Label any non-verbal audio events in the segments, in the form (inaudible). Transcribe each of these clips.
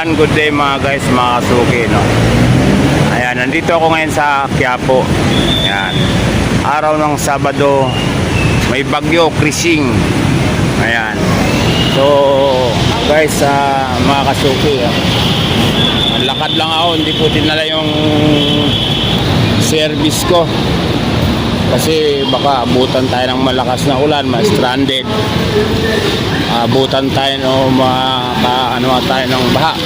Ayan, good day mga guys, mga kasuki, no? Ayan, nandito ako ngayon sa Quiapo. Ayan. Araw ng Sabado, may bagyo, krising. Ayan. So, guys, ah, mga kasuki, ah, lakad lang ako, hindi ko dinala yung service ko. Kasi baka abutan tayo ng malakas na ulan, ma-stranded. Abutan tayo o maka, ano tayo ng baha.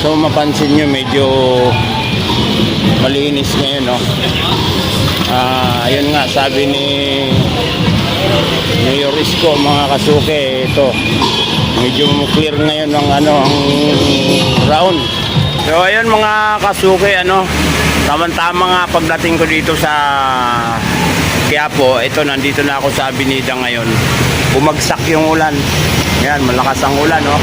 So mapansin nyo medyo malinis ngayon, no? Ah, ayun nga, sabi ni Mayor Isko, mga kasuke, ito, medyo clear ngayon ang ano, ang round. So ayun mga kasuke, ano, tama-tama nga pagdating ko dito sa Quiapo, ito nandito na ako sa Abinida ngayon. Bumagsak yung ulan. Yan, malakas ang ulan, no?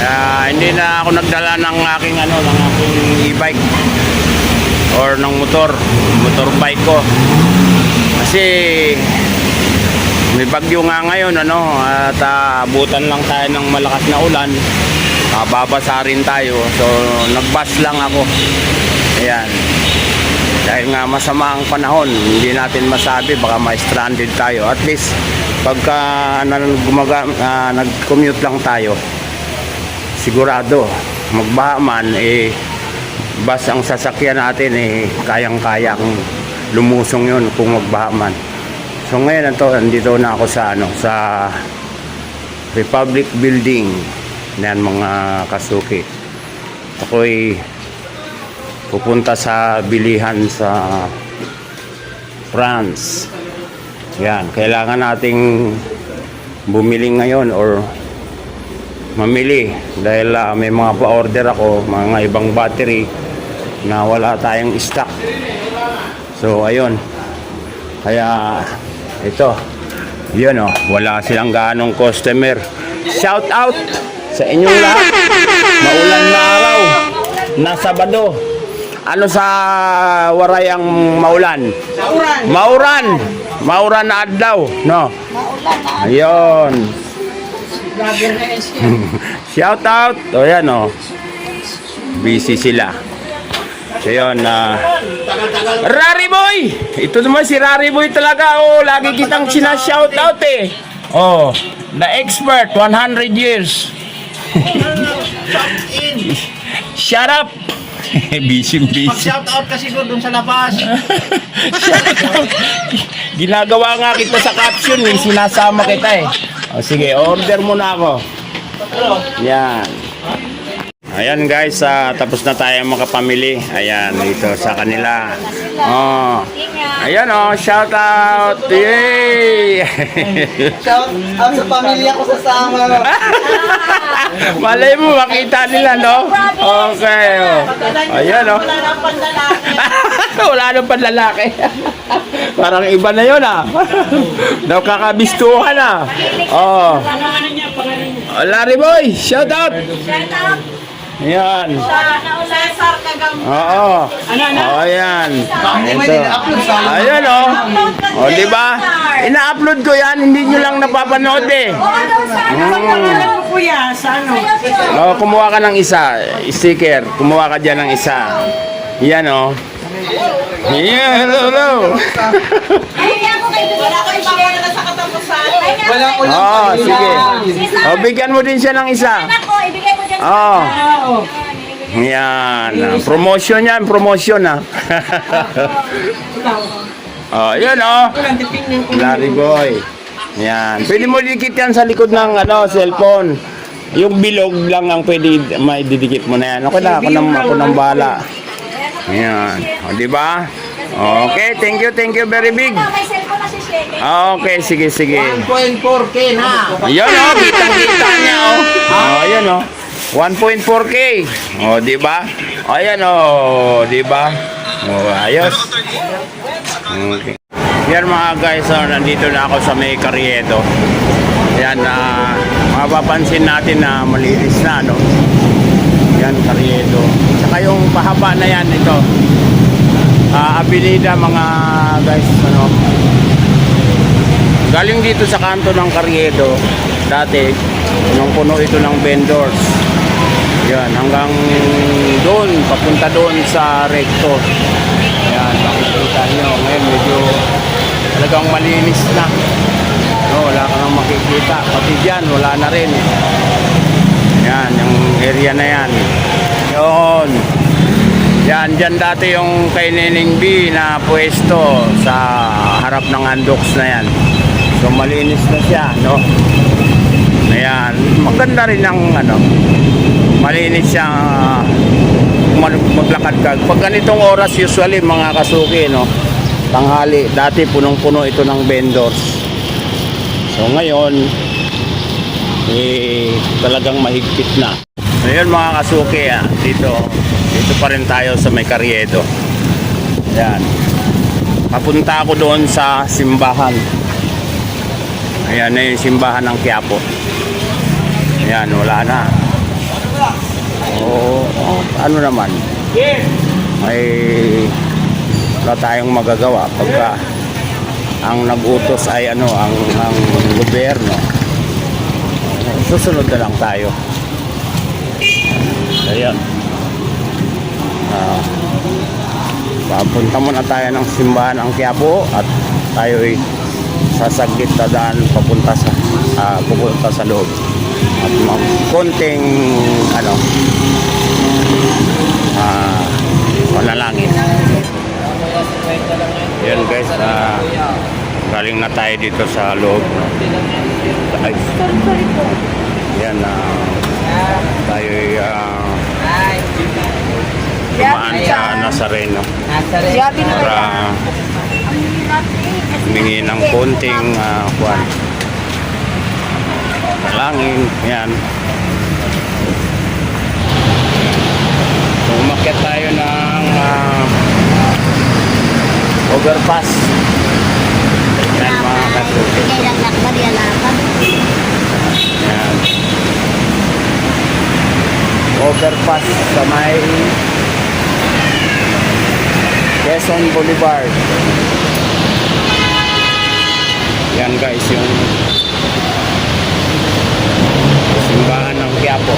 Ah, hindi na ako nagdala ng aking ano, ng aking e-bike or ng motor, motorbike ko. Kasi may bagyo nga ngayon ano at ah, abutan lang tayo ng malakas na ulan. Uh, babasa rin tayo. So nagbus lang ako. Ayan. Dahil nga masama ang panahon, hindi natin masabi baka ma-stranded tayo. At least pagka ah, nag-commute lang tayo, sigurado magbaha man eh bus ang sasakyan natin eh kayang-kayang lumusong yun kung magbaha man. So ngayon ito, nandito na ako sa ano sa Republic Building. Yan mga kasuki. Ako'y pupunta sa bilihan sa France. Yan, kailangan nating bumili ngayon or mamili dahil ah, may mga pa-order ako, mga ibang battery na wala tayong stock. So ayun. Kaya ito. Yun oh, wala silang ganong customer. Shout out sa inyong lahat. Maulan na araw na Sabado. Ano sa waray ang maulan? Mauran. Mauran na adlaw, no? Ayun. Vlogger na siya. (laughs) Shout out. O yan o. Busy sila. So yun, na Rari Boy! Ito naman si Rari Boy talaga. Oh, lagi kitang sina-shout out eh. Oh, the expert, 100 years. Shut up! (laughs) busy, busy. Mag-shout out kasi ko dun sa labas. (laughs) Ginagawa nga kita sa caption eh. Sinasama kita eh. O sige, order mo na ako. Yan. Ayan guys, ah, tapos na tayo makapamili. Ayan, dito sa kanila. Oh. Ayan oh, shout out. Yay! (laughs) Shout out sa pamilya ko sa sama. (laughs) Malay mo, makita nila, no? Okay. Oh. Ayan oh. Wala nang panlalaki. (laughs) Parang iba na yun ah. Daw kakabistuhan ah. Oh. Larry Boy, shout out. Shout out Ayan. sa Cesar Kagam. Oo. Oh, ayan. Hindi mo Ito. Ayan oh. Oh, di ba? Ina-upload ko yan, hindi nyo lang napapanood eh. Ano sa ano pangalan mo kuya? Sa ano? Oh, kumuha ka ng isa, sticker. Kumuha ka dyan ng isa. Yan oh. Yan, hello, hello. Kay Wala ko ibang na sa katapusan. Wala ko yung (laughs) Oh, sige. Oh, bigyan mo din siya ng isa. Anak ko, ibigay mo dyan Oh. Oo. Yan. ah, Promotion yan, promotion ah. (laughs) oh, yan oh. Ko. Larry Boy. Yan. Pwede mo dikit yan sa likod ng ano, cellphone. Yung bilog lang ang pwede maididikit mo na yan. Okay na, ako nang, ako nang bala. Yan. O, di ba? Okay, thank you, thank you very big. May cellphone na si. Okay, sige, sige. 1.4K na. Ayan oh, kitang-kita niya oh. Oh, ayan oh. 1.4K. Oh, di ba? Ayan oh, di ba? Oh, ayos. Okay. Yan mga guys, oh, nandito na ako sa may Carriedo. Yan na mapapansin natin na malinis na no. Yan Carriedo. Saka yung pahaba na yan ito. Ah, Avenida mga guys, ano. Galing dito sa kanto ng Carriedo, dati, nung puno ito ng vendors. Yan, hanggang doon, papunta doon sa recto. Yan, makikita nyo. Ngayon, medyo talagang malinis na. No, wala ka nang makikita. Pati dyan, wala na rin. Yan, yung area na yan. Yun. Yan, dyan dati yung kay Neneng B na pwesto sa harap ng Andox na yan. So, malinis na siya, no? Ayan, maganda rin ang ano, malinis siya mag- maglakad ka. Pag ganitong oras usually mga kasuki, no? Tanghali, dati punong-puno ito ng vendors. So ngayon, eh, talagang mahigpit na. Yun mga kasuki, ah, dito, dito pa rin tayo sa may Karyedo. Yan. Papunta ako doon sa simbahan. Ayan na yung simbahan ng Quiapo. Ayan, wala na. Oo, oh, ano naman. Ay, wala tayong magagawa pagka ang nag-utos ay ano, ang, ang gobyerno. Susunod na lang tayo. Ayan. Ah, papunta muna tayo ng simbahan ng Quiapo at tayo ay sasaglit na daan papunta sa ah, pupunta sa loob at konting ano ah panalangin. Yan guys ah, galing na tayo dito sa loob. Ay. Yan na tayo ay ah, dumaan sa Nazareno. Para humingi ng konting uh, kwan. Talangin, yan. So, umakyat tayo ng ah, overpass. Yan mga kasuki. Yan. Overpass sa may Quezon Boulevard. Yan guys yung simbahan ng Quiapo.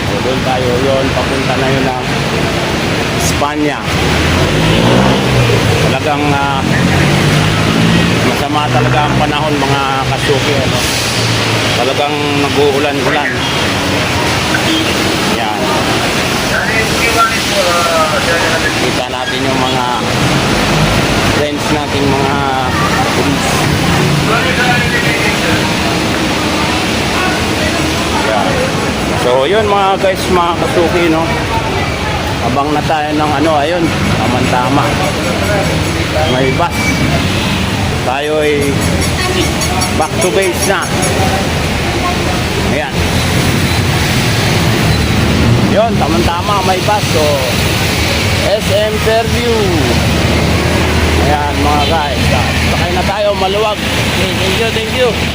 So doon tayo yun, papunta na yun ng Espanya. Talagang ah, masama talaga ang panahon mga kasuki. Ano? Talagang nag-uulan-ulan. Yan. Kita natin yung mga friends natin mga police. So yun mga guys, mga kasuki no. Abang na tayo ng ano, ayun, tama-tama. May bus. Tayo ay back to base na. Ayan. Yun, tama-tama may bus. So, SM Fairview. Ayan mga guys. Sakay na tayo, maluwag. Okay, thank you, thank you.